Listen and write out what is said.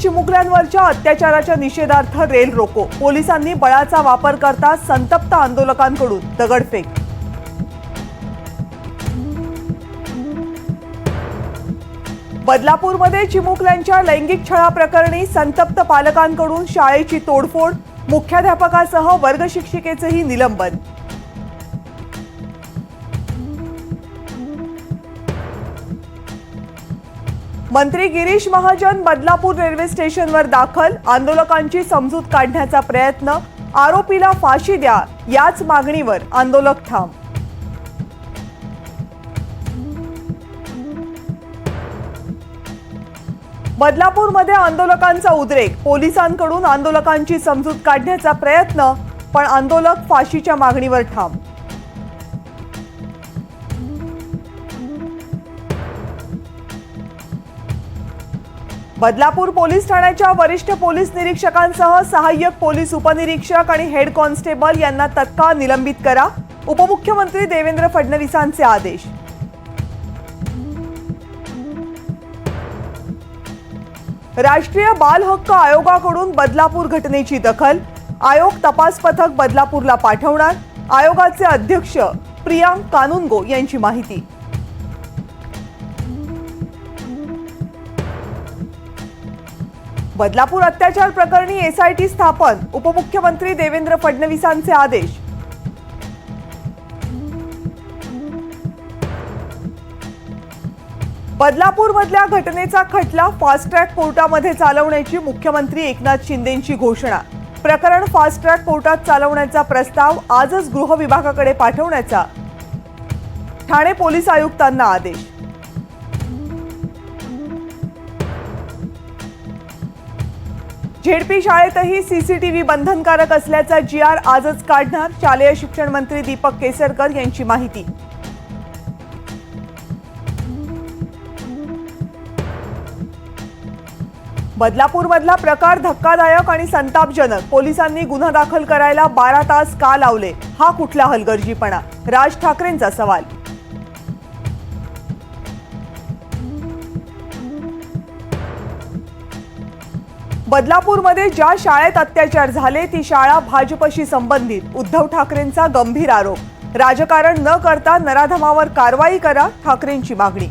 चिमुकल्यांवरच्या अत्याचाराच्या निषेधार्थ रेल रोको. पोलिसांनी बळाचा वापर करता संतप्त आंदोलकांकडून दगडफेक. बदलापूरमध्ये चिमुकल्यांच्या लैंगिक छळाप्रकरणी संतप्त पालकांकडून शाळेची तोडफोड मुख्याध्यापकासह वर्गशिक्षिकेचंही निलंबन. मंत्री गिरीश महाजन बदलापूर रेल्वे स्टेशनवर दाखल. आंदोलकांची समजूत काढण्याचा प्रयत्न. आरोपीला फाशी द्या याच मागणीवर आंदोलक ठाम. बदलापूरमध्ये आंदोलकांचा उद्रेक. पोलिसांकडून आंदोलकांची समजूत काढण्याचा प्रयत्न पण आंदोलक फाशीच्या मागणीवर ठाम. बदलापूर पोलीस ठाण्याच्या वरिष्ठ पोलीस निरीक्षकांसह सहाय्यक पोलीस उपनिरीक्षक आणि हेड कॉन्स्टेबल यांना तत्काळ निलंबित करा. उपमुख्यमंत्री देवेंद्र फडणवीसांचे आदेश. राष्ट्रीय बाल हक्क आयोगाकडून बदलापूर घटनेची दखल. आयोग तपास पथक बदलापूरला पाठवणार. आयोगाचे अध्यक्ष प्रियांक कानुनगो यांची माहिती. बदलापूर अत्याचार प्रकरणी एसआयटी स्थापन उपमुख्यमंत्री देवेंद्र फडणवीसांचे आदेश. बदलापूरमधल्या घटनेचा खटला फास्ट ट्रॅक कोर्टामध्ये चालवण्याची मुख्यमंत्री एकनाथ शिंदेंची घोषणा. प्रकरण फास्ट ट्रॅक कोर्टात चालवण्याचा प्रस्ताव आजच गृह विभागाकडे पाठवण्याचा. ठाणे पोलीस आयुक्तांना आदेश. झेडपी शाळेतही सीसीटीव्ही बंधनकारक असल्याचा जी आर आजच काढणार शालेय शिक्षण मंत्री दीपक केसरकर यांची माहिती. बदलापूरमधला प्रकार धक्कादायक आणि संतापजनक. पोलिसांनी गुन्हा दाखल करायला बारा तास का लावले? हा कुठला हलगर्जीपणा? राज ठाकरेंचा सवाल. बदलापूरमध्ये ज्या शाळेत अत्याचार झाले ती शाळा भाजपशी संबंधित. उद्धव ठाकरेंचा गंभीर आरोप. राजकारण न करता नराधमावर कारवाई करा ठाकरेंची मागणी.